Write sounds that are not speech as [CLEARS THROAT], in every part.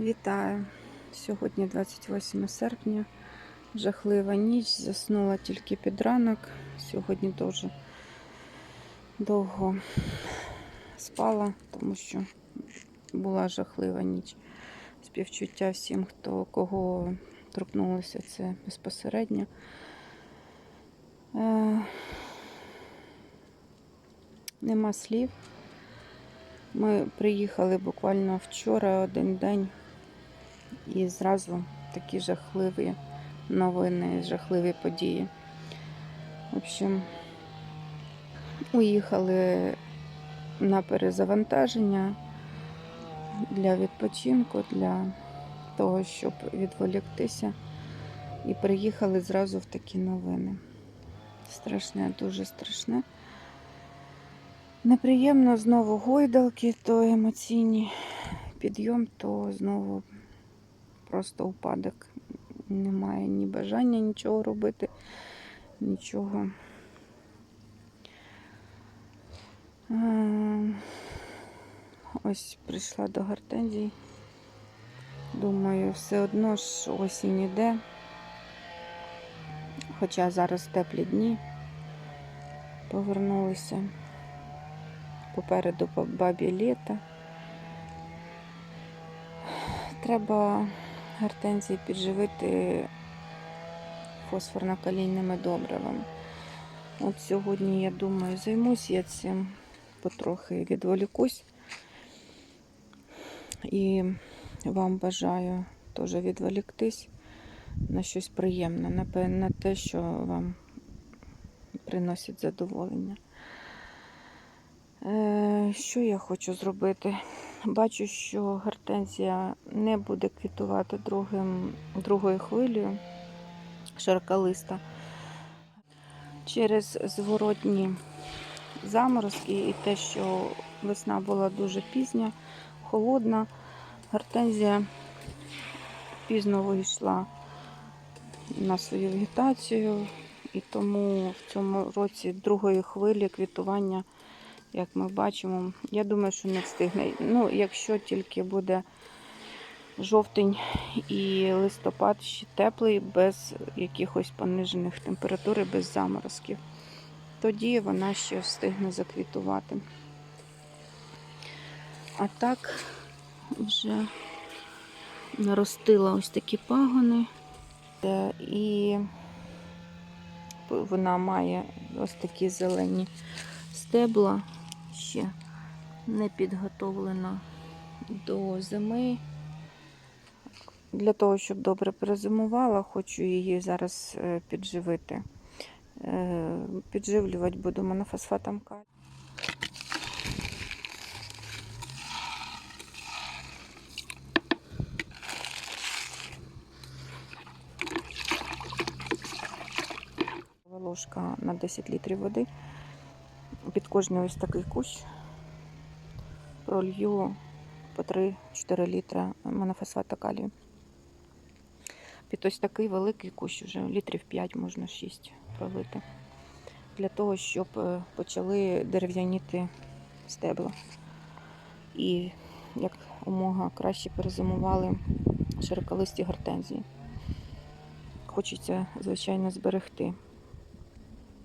Вітаю! Сьогодні 28 серпня. Жахлива ніч. Заснула тільки під ранок. Сьогодні дуже довго спала, тому що була жахлива ніч. Співчуття всім, хто кого торкнулося це безпосередньо. Е, Нема слів. Ми приїхали буквально вчора один день і зразу такі жахливі новини, жахливі події. В общем, уїхали на перезавантаження для відпочинку, для того, щоб відволіктися. І приїхали зразу в такі новини. Страшне, дуже страшне. Неприємно знову гойдалки, то емоційні підйом, то знову просто упадок. Немає ні бажання нічого робити, нічого. Ось прийшла до гортензій. Думаю, все одно ж осінь іде. Хоча зараз теплі дні повернулися. Попереду по бабі літа. Треба гортензії підживити фосфорно-калійними добривами. От сьогодні, я думаю, займусь я цим, потрохи відволікусь. І вам бажаю теж відволіктись на щось приємне, на те, що вам приносить задоволення. Е, Що я хочу зробити? Бачу, що гортензія не буде квітувати другим, другою хвилею широколиста. Через зворотні заморозки і те, що весна була дуже пізня, холодна, гортензія пізно вийшла на свою вегетацію, і тому в цьому році другої хвилі квітування як ми бачимо, я думаю, що не встигне. Ну, якщо тільки буде жовтень і листопад ще теплий, без якихось понижених температур, і без заморозків, тоді вона ще встигне заквітувати. А так вже наростила ось такі пагони, Е, і вона має ось такі зелені стебла ще не підготовлена до зими. Для того, щоб добре перезимувала, хочу її зараз е, підживити. Е, Підживлювати буду монофосфатом калію. Ложка на 10 літрів води. Під кожний ось такий кущ пролью по 3-4 літра монофосфату калію. Під ось такий великий кущ, вже літрів 5, можна 6 пролити. Для того, щоб е, почали дерев'яніти стебла. І як умога краще перезимували широколисті гортензії. Хочеться, звичайно, зберегти.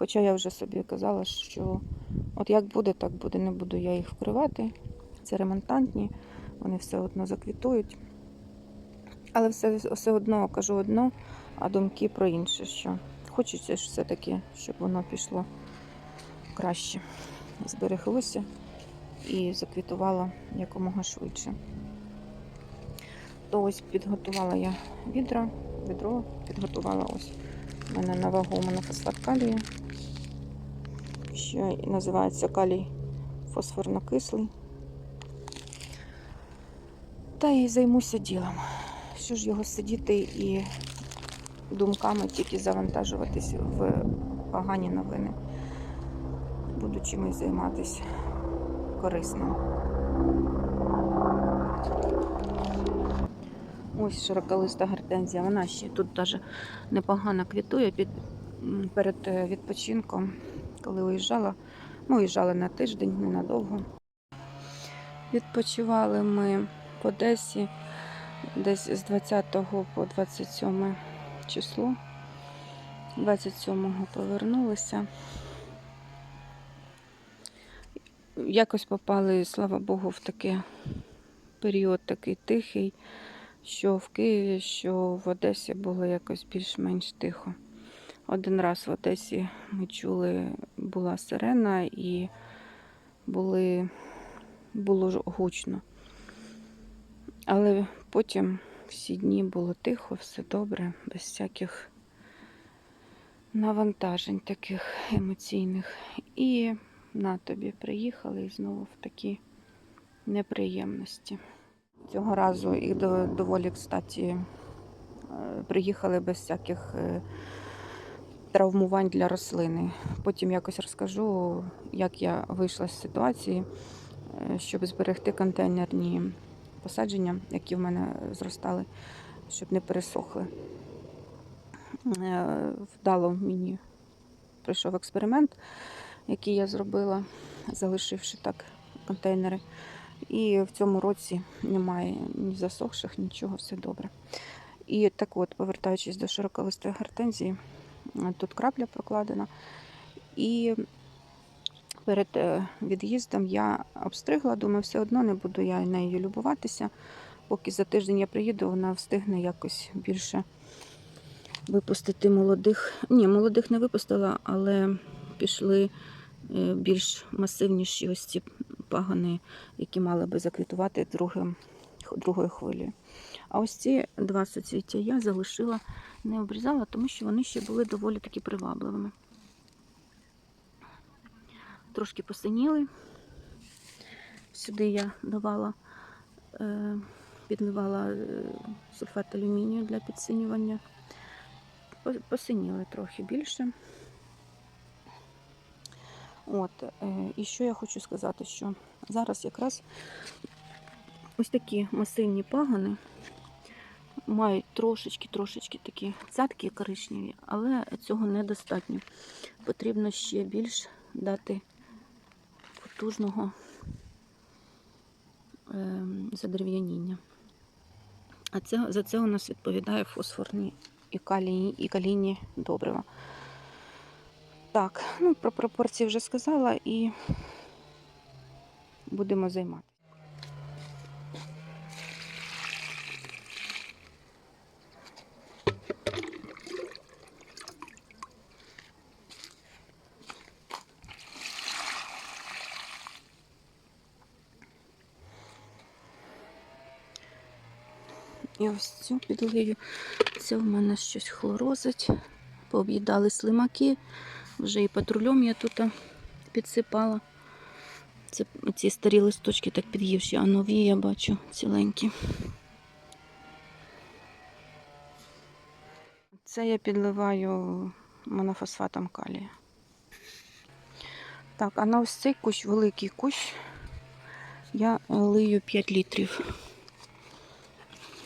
Хоча я вже собі казала, що от як буде, так буде. Не буду я їх вкривати. Це ремонтантні, вони все одно заквітують. Але все, все одно кажу одно, а думки про інше, що хочеться ж все-таки, щоб воно пішло краще, збереглося і заквітувало якомога швидше. То ось підготувала я відра, відро, підготувала ось у мене на вагу монофосфат калію, що називається калій фосфорно-кислий. Та і займуся ділом. Що ж його сидіти і думками тільки завантажуватись в погані новини. Буду чимось займатися корисним. Ось широколиста гортензія. Вона ще тут даже непогано квітує під, перед е, відпочинком, коли уїжджала. Ми уїжджали на тиждень, ненадовго. Відпочивали ми в Одесі десь з 20 по 27 число. 27-го повернулися. Якось попали, слава Богу, в такий період такий тихий, що в Києві, що в Одесі було якось більш-менш тихо. Один раз в Одесі ми чули, була сирена і були, було гучно. Але потім всі дні було тихо, все добре, без всяких навантажень таких емоційних. І на тобі приїхали і знову в такі неприємності. Цього разу і до, доволі, кстати, е, приїхали без всяких е, травмувань для рослини. Потім якось розкажу, як я вийшла з ситуації, е, щоб зберегти контейнерні посадження, які в мене зростали, щоб не пересохли. Е, Вдало мені пройшов експеримент, який я зробила, залишивши так контейнери. І в цьому році немає ні засохших, нічого, все добре. І так от, повертаючись до широколистої гортензії, тут крапля прокладена. І перед е, від'їздом я обстригла, думаю, все одно не буду я нею любуватися. Поки за тиждень я приїду, вона встигне якось більше випустити молодих. Ні, молодих не випустила, але пішли е, більш масивніші ось ці пагони, які мали би заквітувати другим, другою хвилею. А ось ці два соцвіття я залишила, не обрізала, тому що вони ще були доволі таки привабливими. Трошки посиніли. Сюди я давала, е, підливала е, сульфат алюмінію для підсинювання. Посиніли трохи більше. От, е, і що я хочу сказати, що зараз якраз ось такі масивні пагони мають трошечки-трошечки такі цятки коричневі, але цього недостатньо. Потрібно ще більш дати потужного ем, задерев'яніння. А це, за це у нас відповідає фосфорні і калійні, і калійні добрива. Так, ну про пропорції вже сказала і будемо займатися. І ось цю підлию. Це в мене щось хлорозить. Пооб'їдали слимаки. Вже і патрульом я тут підсипала. Це ці старі листочки так під'ївші, а нові я бачу ціленькі. Це я підливаю монофосфатом калія. Так, а на ось цей кущ, великий кущ, я лию 5 літрів.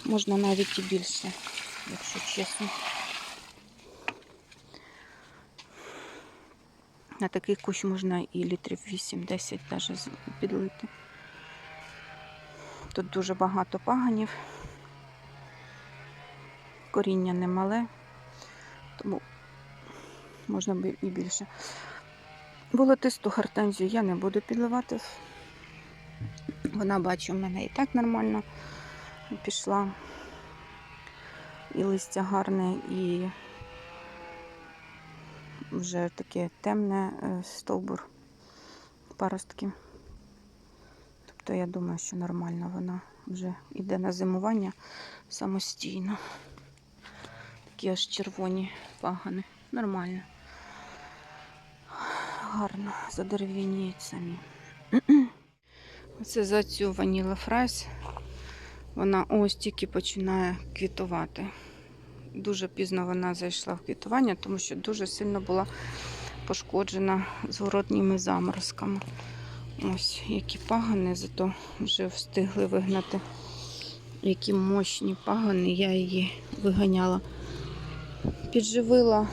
Можна навіть і більше, якщо чесно. На такий кущ можна і літрів 8-10 навіть підлити. Тут дуже багато паганів. Коріння немале, тому можна б і більше. Волотисту гортензію я не буду підливати. Вона, бачу, в мене і так нормально пішла. І листя гарне, і вже таке темне е, стовбур паростки. Тобто я думаю, що нормально вона вже йде на зимування самостійно. Такі аж червоні пагани. Нормально. Гарно задерев'яніють самі. [CLEARS THROAT] Оце за цю ваніла фрайс. Вона ось тільки починає квітувати. Дуже пізно вона зайшла в квітування, тому що дуже сильно була пошкоджена зворотніми заморозками. Ось які пагани, зато вже встигли вигнати. Які мощні пагани, я її виганяла. Підживила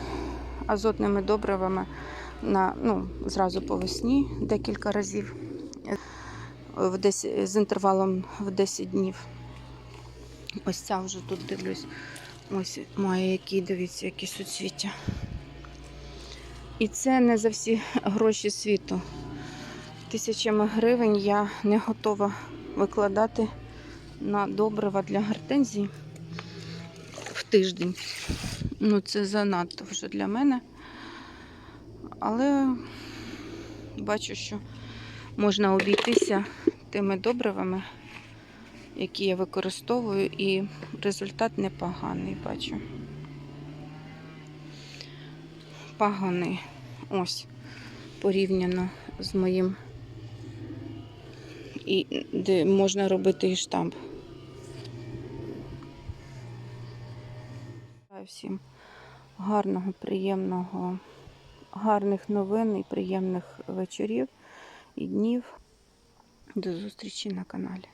азотними добривами на, ну, зразу по весні декілька разів 10, з інтервалом в 10 днів. Ось ця вже тут дивлюсь. Ось має які, дивіться, які суцвіття. І це не за всі гроші світу. Тисячами гривень я не готова викладати на добрива для гортензії в тиждень. Ну, це занадто вже для мене. Але бачу, що можна обійтися тими добривами, які я використовую, і результат непоганий, бачу. Поганий. Ось, порівняно з моїм. І де можна робити і штамп. Всім гарного, приємного, гарних новин і приємних вечорів і днів. До зустрічі на каналі.